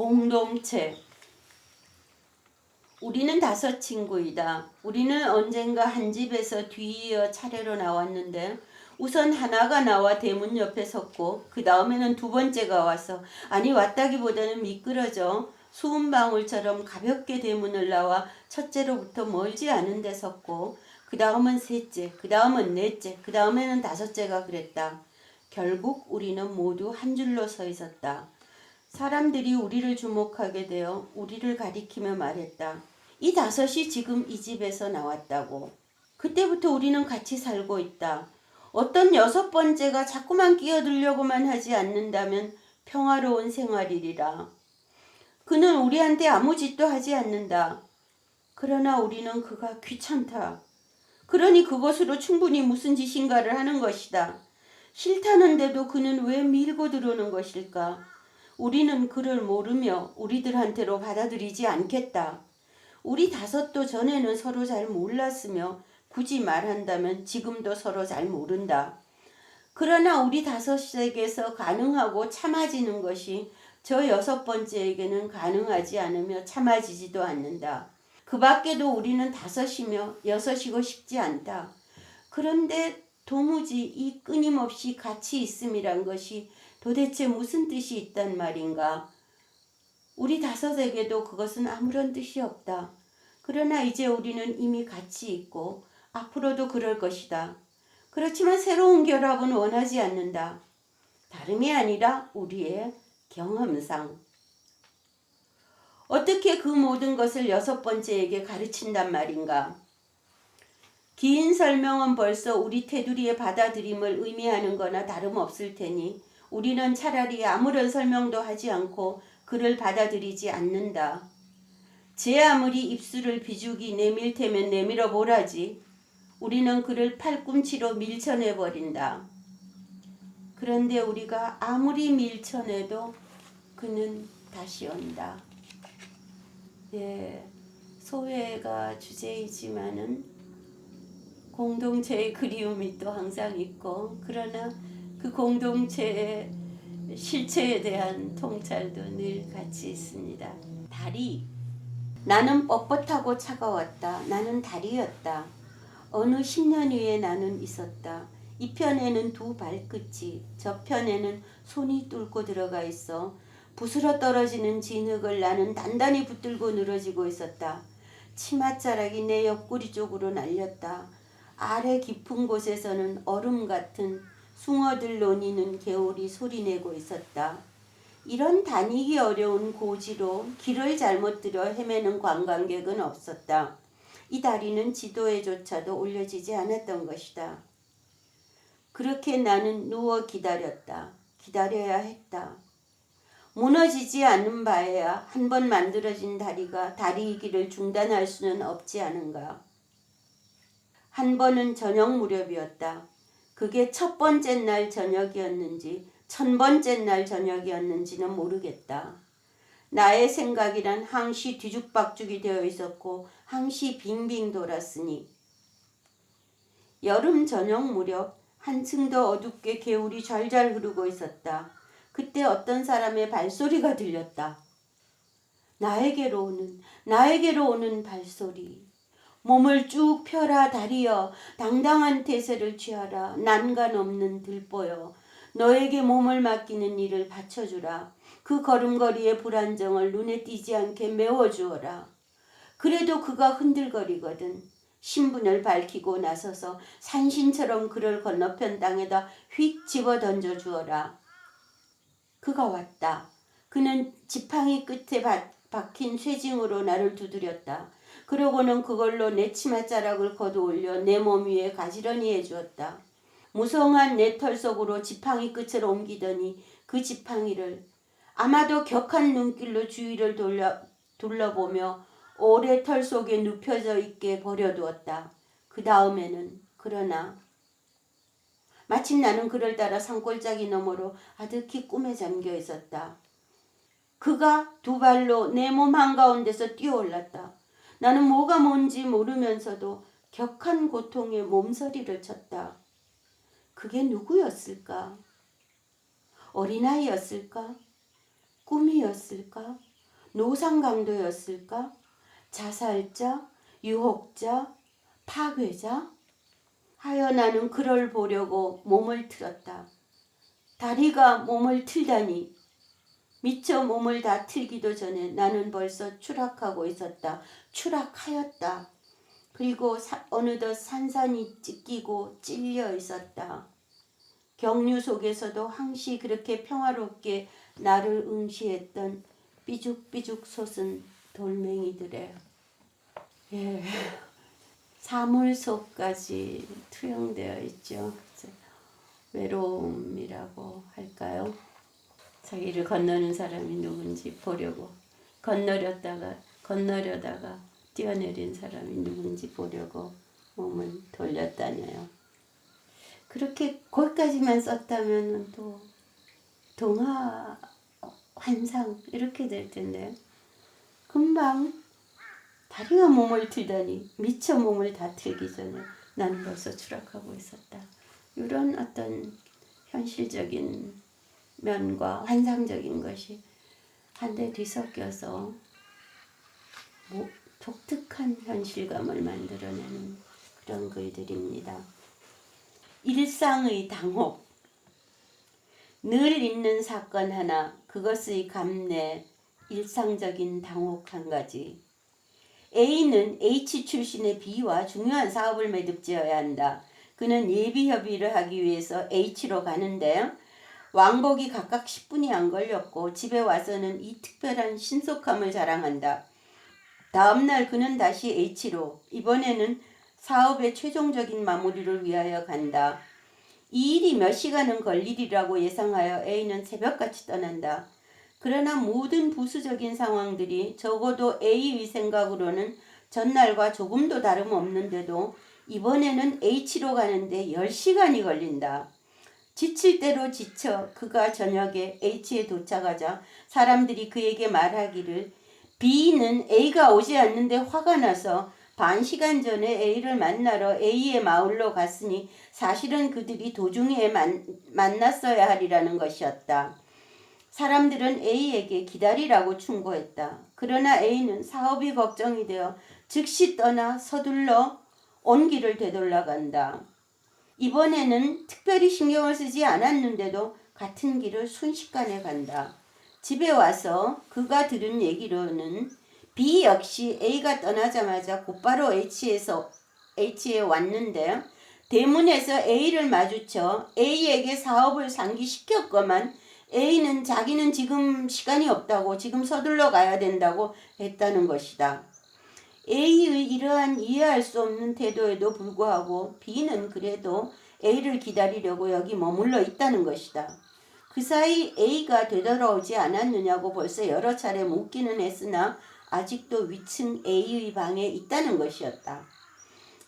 공동체. 우리는 다섯 친구이다. 우리는 언젠가 한 집에서 뒤이어 차례로 나왔는데 우선 하나가 나와 대문 옆에 섰고 그 다음에는 두 번째가 와서 아니 왔다기보다는 미끄러져 수은 방울처럼 가볍게 대문을 나와 첫째로부터 멀지 않은 데 섰고 그 다음은 셋째, 그 다음은 넷째, 그 다음에는 다섯째가 그랬다. 결국 우리는 모두 한 줄로 서 있었다. 사람들이 우리를 주목하게 되어 우리를 가리키며 말했다. 이 다섯이 지금 이 집에서 나왔다고. 그때부터 우리는 같이 살고 있다. 어떤 여섯 번째가 자꾸만 끼어들려고만 하지 않는다면 평화로운 생활이리라. 그는 우리한테 아무 짓도 하지 않는다. 그러나 우리는 그가 귀찮다. 그러니 그것으로 충분히 무슨 짓인가를 하는 것이다. 싫다는데도 그는 왜 밀고 들어오는 것일까? 우리는 그를 모르며 우리들한테로 받아들이지 않겠다. 우리 다섯도 전에는 서로 잘 몰랐으며 굳이 말한다면 지금도 서로 잘 모른다. 그러나 우리 다섯에게서 가능하고 참아지는 것이 저 여섯 번째에게는 가능하지 않으며 참아지지도 않는다. 그 밖에도 우리는 다섯이며 여섯이고 싶지 않다. 그런데 도무지 이 끊임없이 같이 있음이란 것이 도대체 무슨 뜻이 있단 말인가? 우리 다섯에게도 그것은 아무런 뜻이 없다. 그러나 이제 우리는 이미 같이 있고 앞으로도 그럴 것이다. 그렇지만 새로운 결합은 원하지 않는다. 다름이 아니라 우리의 경험상. 어떻게 그 모든 것을 여섯 번째에게 가르친단 말인가? 긴 설명은 벌써 우리 테두리의 받아들임을 의미하는 거나 다름없을 테니 우리는 차라리 아무런 설명도 하지 않고 그를 받아들이지 않는다. 제 아무리 입술을 비죽이 내밀 테면 내밀어 보라지. 우리는 그를 팔꿈치로 밀쳐내 버린다. 그런데 우리가 아무리 밀쳐내도 그는 다시 온다. 예, 소외가 주제이지만은 공동체의 그리움이 또 항상 있고 그러나 그 공동체의 실체에 대한 통찰도 늘 같이 있습니다. 다리 나는 뻣뻣하고 차가웠다. 나는 다리였다. 어느 10년 위에 나는 있었다. 이 편에는 두 발끝이, 저 편에는 손이 뚫고 들어가 있어 부스러 떨어지는 진흙을 나는 단단히 붙들고 늘어지고 있었다. 치맛자락이 내 옆구리 쪽으로 날렸다. 아래 깊은 곳에서는 얼음 같은 숭어들 노니는 개울이 소리내고 있었다. 이런 다니기 어려운 고지로 길을 잘못 들여 헤매는 관광객은 없었다. 이 다리는 지도에조차도 올려지지 않았던 것이다. 그렇게 나는 누워 기다렸다. 기다려야 했다. 무너지지 않는 바에야 한 번 만들어진 다리가 다리이기를 중단할 수는 없지 않은가. 한 번은 저녁 무렵이었다. 그게 첫 번째 날 저녁이었는지 천 번째 날 저녁이었는지는 모르겠다. 나의 생각이란 항시 뒤죽박죽이 되어 있었고 항시 빙빙 돌았으니 여름 저녁 무렵 한층 더 어둡게 개울이 잘잘 흐르고 있었다. 그때 어떤 사람의 발소리가 들렸다. 나에게로 오는 나에게로 오는 발소리. 몸을 쭉 펴라 다리여 당당한 태세를 취하라. 난간 없는 들보여. 너에게 몸을 맡기는 일을 바쳐주라. 그 걸음걸이의 불안정을 눈에 띄지 않게 메워주어라. 그래도 그가 흔들거리거든 신분을 밝히고 나서서 산신처럼 그를 건너편 땅에다 휙 집어 던져 주어라. 그가 왔다. 그는 지팡이 끝에 박힌 쇠징으로 나를 두드렸다 그러고는 그걸로 내 치맛자락을 걷어 올려 내 몸 위에 가지런히 해주었다. 무성한 내 털 속으로 지팡이 끝을 옮기더니 그 지팡이를 아마도 격한 눈길로 주위를 돌려, 둘러보며 오래 털 속에 눕혀져 있게 버려두었다. 그 다음에는 그러나 마침 나는 그를 따라 산골짜기 너머로 아득히 꿈에 잠겨 있었다. 그가 두 발로 내 몸 한가운데서 뛰어올랐다. 나는 뭐가 뭔지 모르면서도 격한 고통에 몸서리를 쳤다. 그게 누구였을까? 어린아이였을까? 꿈이었을까? 노상강도였을까? 자살자, 유혹자, 파괴자? 하여 나는 그를 보려고 몸을 틀었다. 다리가 몸을 틀다니 미처 몸을 다 틀기도 전에 나는 벌써 추락하고 있었다. 추락하였다. 그리고 사- 어느덧 산산이 찢기고 찔려 있었다. 경류 속에서도 항시 그렇게 평화롭게 나를 응시했던 삐죽삐죽 솟은 돌멩이들의 예, 사물 속까지 투영되어 있죠. 외로움이라고 할까요? 자기를 건너는 사람이 누군지 보려고 건너렸다가 건너려다가 뛰어내린 사람이 누군지 보려고 몸을 돌렸다네요. 그렇게 거기까지만 썼다면 또 동화 환상 이렇게 될 텐데 금방 다리가 몸을 틀다니 미처 몸을 다 틀기 전에 나는 벌써 추락하고 있었다. 이런 어떤 현실적인 면과 환상적인 것이 한데 뒤섞여서 뭐 독특한 현실감을 만들어내는 그런 글들입니다. 일상의 당혹 늘 있는 사건 하나 그것의 감내 일상적인 당혹 한 가지 A는 H 출신의 B와 중요한 사업을 매듭지어야 한다. 그는 예비 협의를 하기 위해서 H로 가는데 왕복이 각각 10분이 안 걸렸고 집에 와서는 이 특별한 신속함을 자랑한다. 다음날 그는 다시 H로 이번에는 사업의 최종적인 마무리를 위하여 간다. 이 일이 몇 시간은 걸리리라고 예상하여 A는 새벽같이 떠난다. 그러나 모든 부수적인 상황들이 적어도 A의 생각으로는 전날과 조금도 다름없는데도 이번에는 H로 가는데 10시간이 걸린다. 지칠 대로 지쳐 그가 저녁에 H에 도착하자 사람들이 그에게 말하기를 B는 A가 오지 않는데 화가 나서 반 시간 전에 A를 만나러 A의 마을로 갔으니 사실은 그들이 도중에 만, 만났어야 하리라는 것이었다. 사람들은 A에게 기다리라고 충고했다. 그러나 A는 사업이 걱정이 되어 즉시 떠나 서둘러 온 길을 되돌아간다. 이번에는 특별히 신경을 쓰지 않았는데도 같은 길을 순식간에 간다. 집에 와서 그가 들은 얘기로는 B 역시 A가 떠나자마자 곧바로 H에서 H에 왔는데 대문에서 A를 마주쳐 A에게 사업을 상기시켰건만 A는 자기는 지금 시간이 없다고 지금 서둘러 가야 된다고 했다는 것이다. A의 이러한 이해할 수 없는 태도에도 불구하고 B는 그래도 A를 기다리려고 여기 머물러 있다는 것이다. 그 사이 A가 되돌아오지 않았느냐고 벌써 여러 차례 묻기는 했으나 아직도 위층 A의 방에 있다는 것이었다.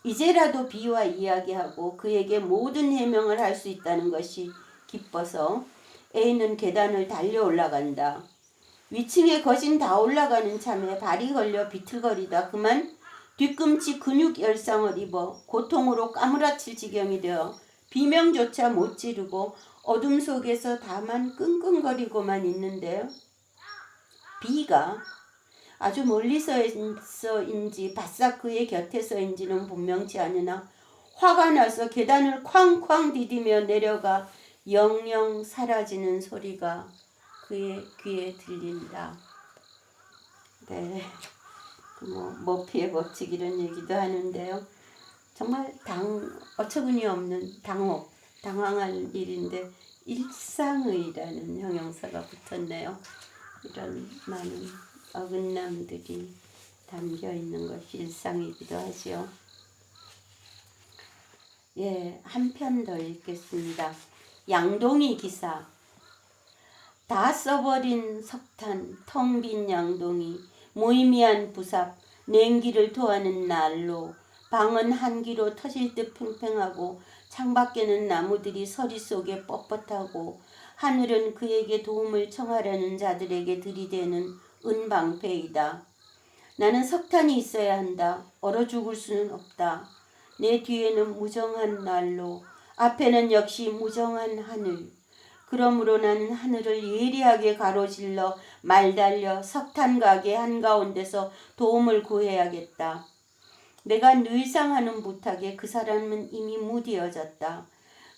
이제라도 B와 이야기하고 그에게 모든 해명을 할 수 있다는 것이 기뻐서 A는 계단을 달려 올라간다. 위층에 거진 다 올라가는 참에 발이 걸려 비틀거리다 그만 뒤꿈치 근육 열상을 입어 고통으로 까무라칠 지경이 되어 비명조차 못 지르고 어둠 속에서 다만 끙끙거리고만 있는데요. B가 아주 멀리서인지 바싹 그의 곁에서인지는 분명치 않으나 화가 나서 계단을 쾅쾅 디디며 내려가 영영 사라지는 소리가 그의 귀에 들린다. 네. 뭐 머피의 법칙 이런 얘기도 하는데요. 정말 당 어처구니 없는 당혹, 당황한 일인데 일상의라는 형용사가 붙었네요. 이런 많은 어긋남들이 담겨 있는 것이 일상이기도 하지요. 예, 한 편 더 읽겠습니다. 양동이 기사. 다 써버린 석탄, 텅 빈 양동이, 무의미한 부삽, 냉기를 토하는 난로, 방은 한기로 터질 듯 팽팽하고 창밖에는 나무들이 서리 속에 뻣뻣하고 하늘은 그에게 도움을 청하려는 자들에게 들이대는 은방패이다. 나는 석탄이 있어야 한다. 얼어 죽을 수는 없다. 내 뒤에는 무정한 난로, 앞에는 역시 무정한 하늘. 그러므로 나는 하늘을 예리하게 가로질러 말 달려 석탄 가게 한가운데서 도움을 구해야겠다. 내가 늘상 하는 부탁에 그 사람은 이미 무디어졌다.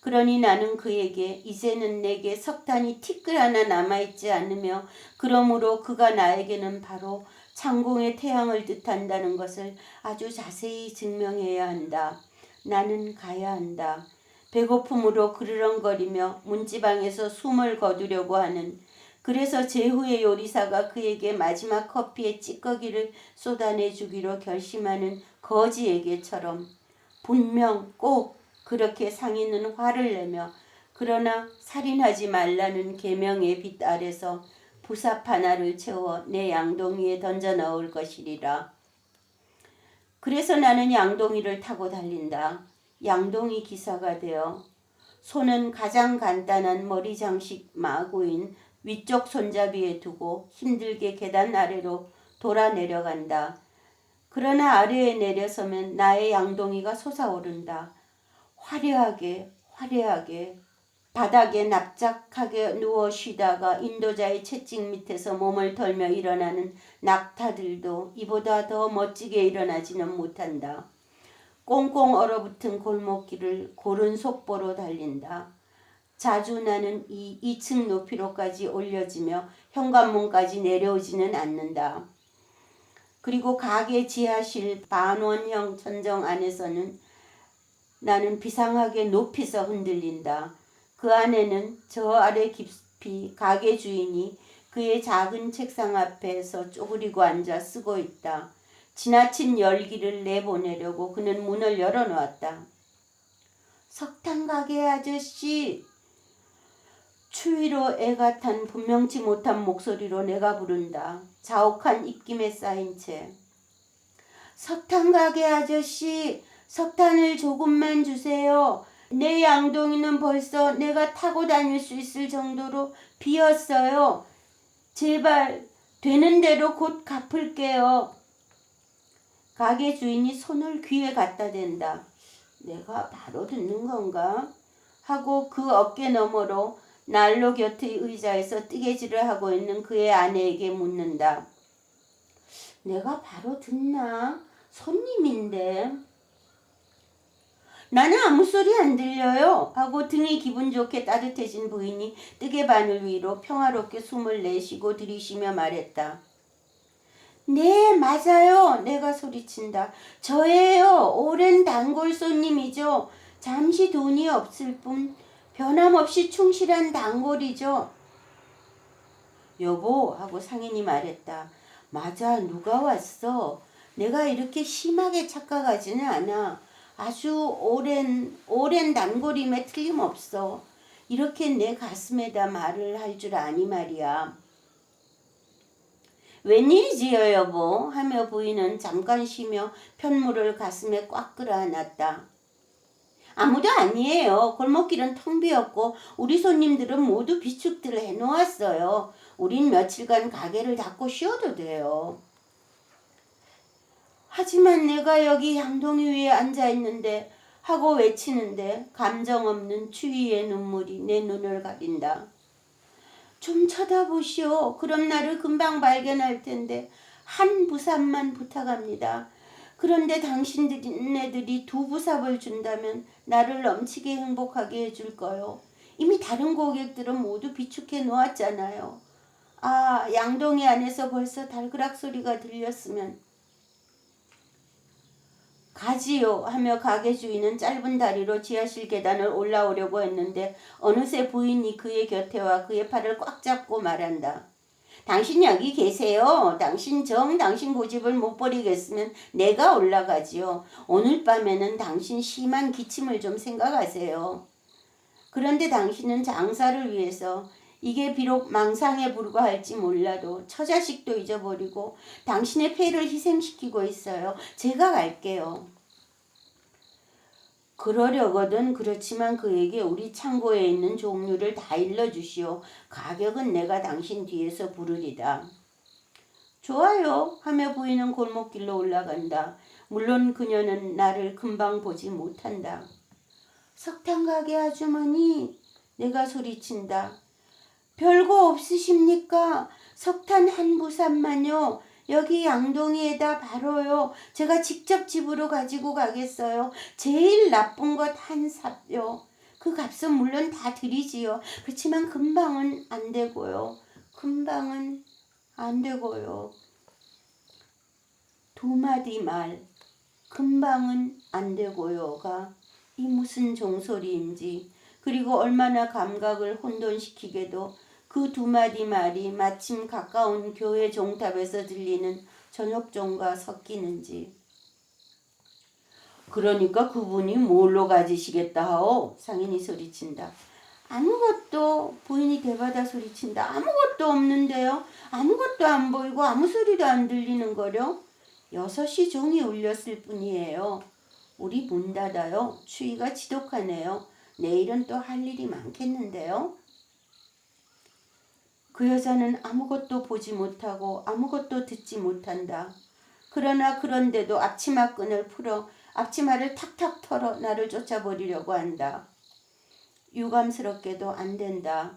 그러니 나는 그에게 이제는 내게 석탄이 티끌 하나 남아있지 않으며 그러므로 그가 나에게는 바로 창공의 태양을 뜻한다는 것을 아주 자세히 증명해야 한다. 나는 가야 한다. 배고픔으로 그르렁거리며 문지방에서 숨을 거두려고 하는 그래서 제후의 요리사가 그에게 마지막 커피에 찌꺼기를 쏟아내 주기로 결심하는 거지에게처럼 분명 꼭 그렇게 상인은 화를 내며 그러나 살인하지 말라는 계명의 빛 아래서 부삽 하나를 채워 내 양동이에 던져 넣을 것이리라. 그래서 나는 양동이를 타고 달린다. 양동이 기사가 되어 손은 가장 간단한 머리 장식 마구인 위쪽 손잡이에 두고 힘들게 계단 아래로 돌아 내려간다. 그러나 아래에 내려서면 나의 양동이가 솟아오른다. 화려하게 화려하게 바닥에 납작하게 누워 쉬다가 인도자의 채찍 밑에서 몸을 털며 일어나는 낙타들도 이보다 더 멋지게 일어나지는 못한다. 꽁꽁 얼어붙은 골목길을 고른 속보로 달린다. 자주 나는 이 2층 높이로까지 올려지며 현관문까지 내려오지는 않는다. 그리고 가게 지하실 반원형 천정 안에서는 나는 비상하게 높이서 흔들린다. 그 안에는 저 아래 깊이 가게 주인이 그의 작은 책상 앞에서 쪼그리고 앉아 쓰고 있다. 지나친 열기를 내보내려고 그는 문을 열어놓았다. 석탄 가게 아저씨! 추위로 애가 탄 분명치 못한 목소리로 내가 부른다. 자욱한 입김에 쌓인 채. 석탄 가게 아저씨! 석탄을 조금만 주세요. 내 양동이는 벌써 내가 타고 다닐 수 있을 정도로 비었어요. 제발 되는 대로 곧 갚을게요. 가게 주인이 손을 귀에 갖다 댄다. 내가 바로 듣는 건가? 하고 그 어깨 너머로 난로 곁의 의자에서 뜨개질을 하고 있는 그의 아내에게 묻는다. 내가 바로 듣나? 손님인데. 나는 아무 소리 안 들려요. 하고 등이 기분 좋게 따뜻해진 부인이 뜨개 바늘 위로 평화롭게 숨을 내쉬고 들이쉬며 말했다. 네, 맞아요. 내가 소리친다. 저예요. 오랜 단골 손님이죠. 잠시 돈이 없을 뿐 변함없이 충실한 단골이죠. 여보, 하고 상인이 말했다. 맞아, 누가 왔어? 내가 이렇게 심하게 착각하지는 않아. 아주 오랜, 오랜 단골임에 틀림없어. 이렇게 내 가슴에다 말을 할 줄 아니 말이야. 웬일이지요 여보 하며 부인은 잠깐 쉬며 편물을 가슴에 꽉 끌어안았다. 아무도 아니에요. 골목길은 텅 비었고 우리 손님들은 모두 비축들을 해놓았어요. 우린 며칠간 가게를 닫고 쉬어도 돼요. 하지만 내가 여기 양동이 위에 앉아 있는데 하고 외치는데 감정 없는 추위의 눈물이 내 눈을 가린다. 좀 쳐다보시오. 그럼 나를 금방 발견할 텐데 한 부삽만 부탁합니다. 그런데 당신네들이 두 부삽을 준다면 나를 넘치게 행복하게 해줄 거요. 이미 다른 고객들은 모두 비축해 놓았잖아요. 아, 양동이 안에서 벌써 달그락 소리가 들렸으면 가지요 하며 가게 주인은 짧은 다리로 지하실 계단을 올라오려고 했는데 어느새 부인이 그의 곁에 와 그의 팔을 꽉 잡고 말한다. 당신 여기 계세요. 당신 정 당신 고집을 못 버리겠으면 내가 올라가지요. 오늘 밤에는 당신 심한 기침을 좀 생각하세요. 그런데 당신은 장사를 위해서 이게 비록 망상에 불과할지 몰라도 처자식도 잊어버리고 당신의 폐를 희생시키고 있어요. 제가 갈게요. 그러려거든 그렇지만 그에게 우리 창고에 있는 종류를 다 일러주시오. 가격은 내가 당신 뒤에서 부르리다. 좋아요 하며 부인은 골목길로 올라간다. 물론 그녀는 나를 금방 보지 못한다. 석탄 가게 아주머니 내가 소리친다. 별거 없으십니까? 석탄 한 부산만요. 여기 양동이에다 바로요. 제가 직접 집으로 가지고 가겠어요. 제일 나쁜 것 한 삽요. 그 값은 물론 다 드리지요. 그렇지만 금방은 안 되고요. 금방은 안 되고요. 두 마디 말. 금방은 안 되고요가 이 무슨 종소리인지 그리고 얼마나 감각을 혼돈시키게도 그 두 마디 말이 마침 가까운 교회 종탑에서 들리는 저녁종과 섞이는지. 그러니까 그분이 뭘로 가지시겠다 하오? 상인이 소리친다. 아무것도 부인이 대받아 소리친다. 아무것도 없는데요. 아무것도 안 보이고 아무 소리도 안 들리는 거려. 여섯이 종이 울렸을 뿐이에요. 우리 문 닫아요. 추위가 지독하네요. 내일은 또 할 일이 많겠는데요 그 여자는 아무것도 보지 못하고 아무것도 듣지 못한다. 그러나 그런데도 앞치마 끈을 풀어 앞치마를 탁탁 털어 나를 쫓아버리려고 한다. 유감스럽게도 안 된다.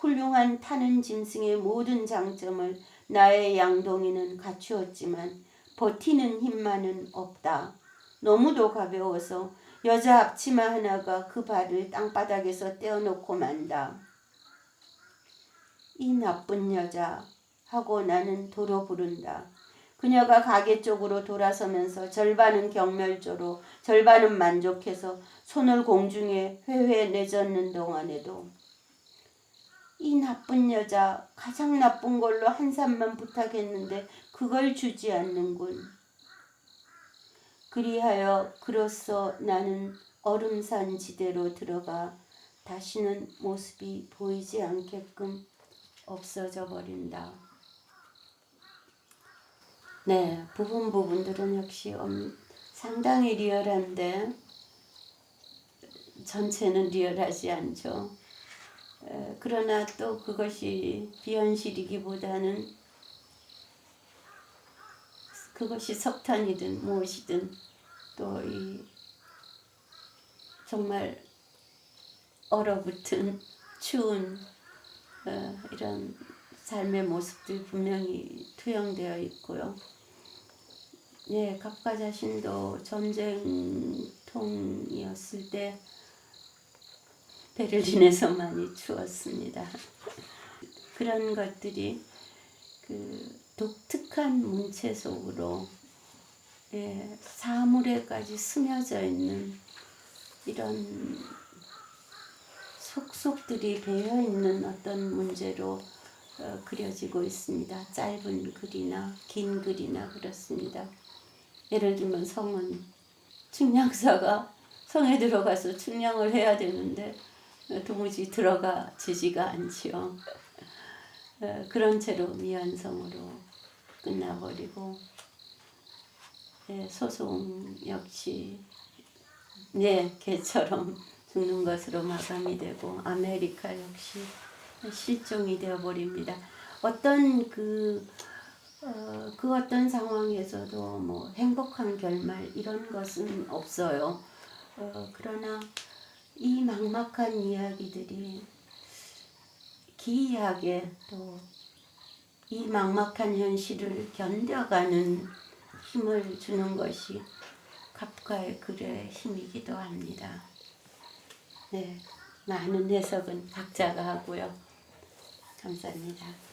훌륭한 타는 짐승의 모든 장점을 나의 양동이는 갖추었지만 버티는 힘만은 없다. 너무도 가벼워서 여자 앞치마 하나가 그 발을 땅바닥에서 떼어놓고 만다. 이 나쁜 여자 하고 나는 도로 부른다. 그녀가 가게 쪽으로 돌아서면서 절반은 경멸조로 절반은 만족해서 손을 공중에 회회 내젓는 동안에도 이 나쁜 여자 가장 나쁜 걸로 한 산만 부탁했는데 그걸 주지 않는군. 그리하여 그로써 나는 얼음산 지대로 들어가 다시는 모습이 보이지 않게끔 없어져 버린다. 네, 부분 부분들은 역시 엄, 상당히 리얼한데 전체는 리얼하지 않죠. 에, 그러나 또 그것이 비현실이기보다는 그것이 석탄이든 무엇이든 또 이 정말 얼어붙은 추운 어, 이런 삶의 모습들이 분명히 투영되어 있고요. 예, 각가 자신도 전쟁통이었을 때 베를린에서 많이 추웠습니다. 그런 것들이 그 독특한 문체 속으로 예, 사물에까지 스며져 있는 이런 속속들이 배어 있는 어떤 문제로 어, 그려지고 있습니다. 짧은 글이나 긴 글이나 그렇습니다. 예를 들면 성은 측량사가 성에 들어가서 측량을 해야 되는데 어, 도무지 들어가지지가 않지요. 어, 그런 채로 미완성으로 끝나버리고 예, 소송 역시 네 개처럼 죽는 것으로 마감이 되고 아메리카 역시 실종이 되어 버립니다. 어떤 그, 어, 그 어떤 상황에서도 뭐 행복한 결말 이런 것은 없어요. 어, 그러나 이 막막한 이야기들이 기이하게 또 이 막막한 현실을 견뎌가는 힘을 주는 것이 갑과의 글의 힘이기도 합니다. 네, 많은 해석은 각자가 하고요. 감사합니다.